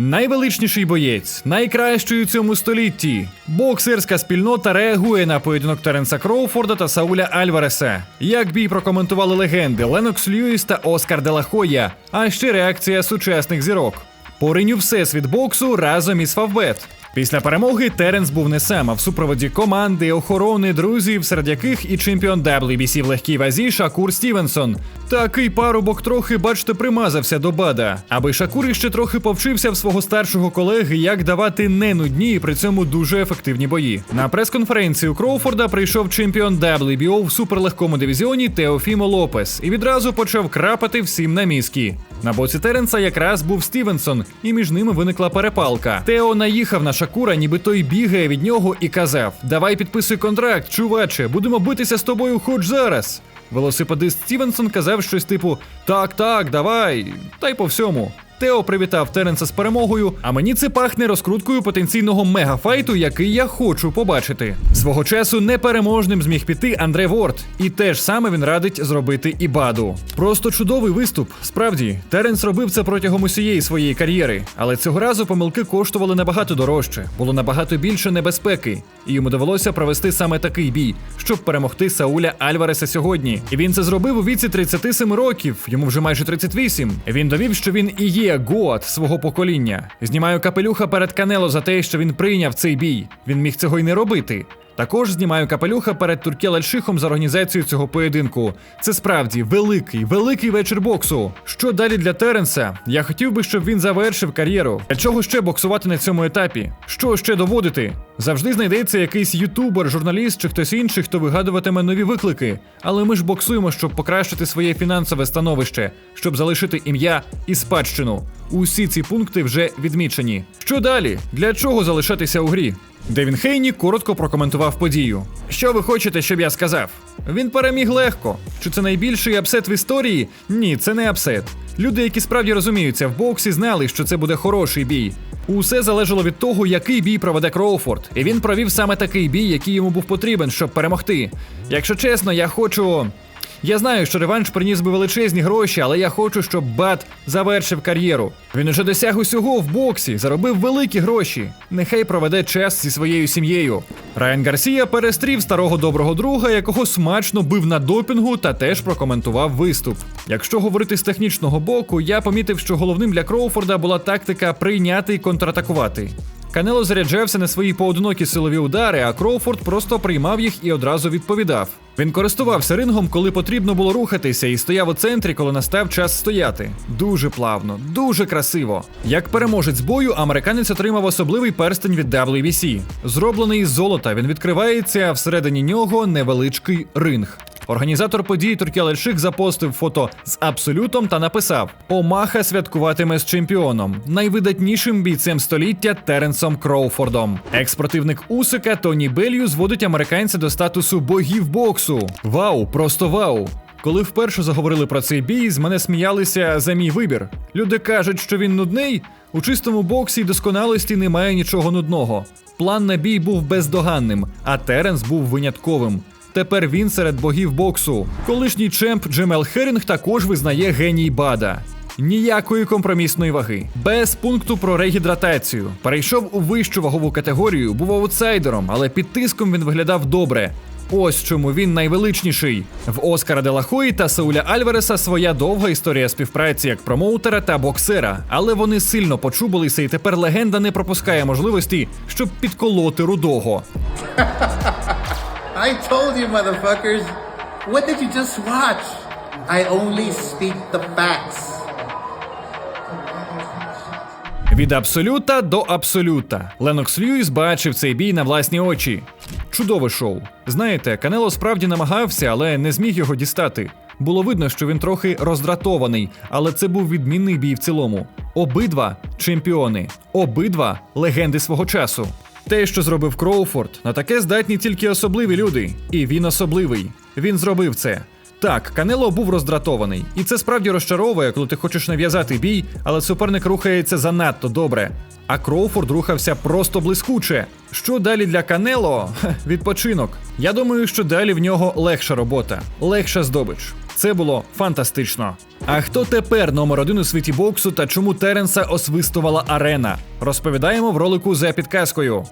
Найвеличніший боєць, найкращий у цьому столітті. Боксерська спільнота реагує на поєдинок Теренса Кроуфорда та Сауля Альвареса. Як бій прокоментували легенди Ленокс Льюіс та Оскар Делахоя, а ще реакція сучасних зірок. Пориню всесвіт боксу разом із Фавбет. Після перемоги Теренс був не сам, а в супроводі команди, охорони, друзів, серед яких і чемпіон WBC в легкій вазі Шакур Стівенсон. Такий парубок трохи, бачите, примазався до бада, аби Шакур іще трохи повчився в свого старшого колеги, як давати не нудні і при цьому дуже ефективні бої. На прес-конференцію Кроуфорда прийшов чемпіон WBO в суперлегкому дивізіоні Теофімо Лопес і відразу почав крапати всім на мізки. На боці Теренса якраз був Стівенсон, і між ними виникла перепалка. Тео наїхав на Шакура, ніби той бігає від нього і казав: Давай підписуй контракт, чуваче, будемо битися з тобою хоч зараз. Велосипедист Стівенсон казав щось типу Так, так, давай, та й по всьому. Тео привітав Теренса з перемогою, а мені це пахне розкруткою потенційного мегафайту, який я хочу побачити. Свого часу непереможним зміг піти Андре Ворд, і те ж саме він радить зробити і Баду. Просто чудовий виступ. Справді, Теренс робив це протягом усієї своєї кар'єри, але цього разу помилки коштували набагато дорожче, було набагато більше небезпеки, і йому довелося провести саме такий бій, щоб перемогти Сауля Альвареса сьогодні. І він це зробив у віці 37 років, йому вже майже 38. Він довів, що він і є Гоат свого покоління. Знімаю капелюха перед Канело за те, що він прийняв цей бій. Він міг цього й не робити. Також знімаю капелюха перед Туркел Альшихом за організацію цього поєдинку. Це справді великий, великий вечір боксу. Що далі для Теренса? Я хотів би, щоб він завершив кар'єру. Для чого ще боксувати на цьому етапі? Що ще доводити? Завжди знайдеться якийсь ютубер, журналіст чи хтось інший, хто вигадуватиме нові виклики. Але ми ж боксуємо, щоб покращити своє фінансове становище, щоб залишити ім'я і спадщину. Усі ці пункти вже відмічені. Що далі? Для чого залишатися у грі? Девін Хейні коротко прокоментував подію. Що ви хочете, щоб я сказав? Він переміг легко. Чи це найбільший апсет в історії? Ні, це не апсет. Люди, які справді розуміються в боксі, знали, що це буде хороший бій. Усе залежало від того, який бій проведе Кроуфорд, і він провів саме такий бій, який йому був потрібен, щоб перемогти. Якщо чесно, я хочу. Я знаю, що реванш приніс би величезні гроші, але я хочу, щоб Бат завершив кар'єру. Він уже досяг усього в боксі, заробив великі гроші. Нехай проведе час зі своєю сім'єю. Райан Гарсія перестрів старого доброго друга, якого смачно бив на допінгу, та теж прокоментував виступ. Якщо говорити з технічного боку, я помітив, що головним для Кроуфорда була тактика прийняти і контратакувати. Канело заряджався на свої поодинокі силові удари, а Кроуфорд просто приймав їх і одразу відповідав. Він користувався рингом, коли потрібно було рухатися, і стояв у центрі, коли настав час стояти. Дуже плавно, дуже красиво. Як переможець бою, американець отримав особливий перстень від WBC. Зроблений із золота, він відкривається, а всередині нього невеличкий ринг. Організатор події Туркел Ельших запостив фото з абсолютом та написав: Омаха святкуватиме з чемпіоном, найвидатнішим бійцем століття Теренсом Кроуфордом. Екс-противник Усика Тоні Белью зводить американця до статусу богів боксу. Вау, просто вау! Коли вперше заговорили про цей бій, з мене сміялися за мій вибір. Люди кажуть, що він нудний. У чистому боксі досконалості немає нічого нудного. План на бій був бездоганним, а Теренс був винятковим. Тепер він серед богів боксу. Колишній чемп Джемел Херінг також визнає геній Бада. Ніякої компромісної ваги, без пункту про регідратацію. Перейшов у вищу вагову категорію, був аутсайдером, але під тиском він виглядав добре. Ось чому він найвеличніший. В Оскара Делахої та Сауля Альвареса своя довга історія співпраці як промоутера та боксера, але вони сильно почубилися, і тепер легенда не пропускає можливості, щоб підколоти рудого. I told you, motherfuckers. What did you just watch? I only speak the facts. Від абсолюта до абсолюта. Ленокс Льюіс бачив цей бій на власні очі. Чудове шоу. Знаєте, Канело справді намагався, але не зміг його дістати. Було видно, що він трохи роздратований, але це був відмінний бій в цілому. Обидва чемпіони, обидва легенди свого часу. Те, що зробив Кроуфорд, на таке здатні тільки особливі люди. І він особливий. Він зробив це. Так, Канело був роздратований, і це справді розчаровує, коли ти хочеш нав'язати бій, але суперник рухається занадто добре. А Кроуфорд рухався просто блискуче. Що далі для Канело? Відпочинок. Я думаю, що далі в нього легша робота, легша здобич. Це було фантастично. А хто тепер номер один у світі боксу та чому Теренса освистувала арена? Розповідаємо в ролику за підказкою.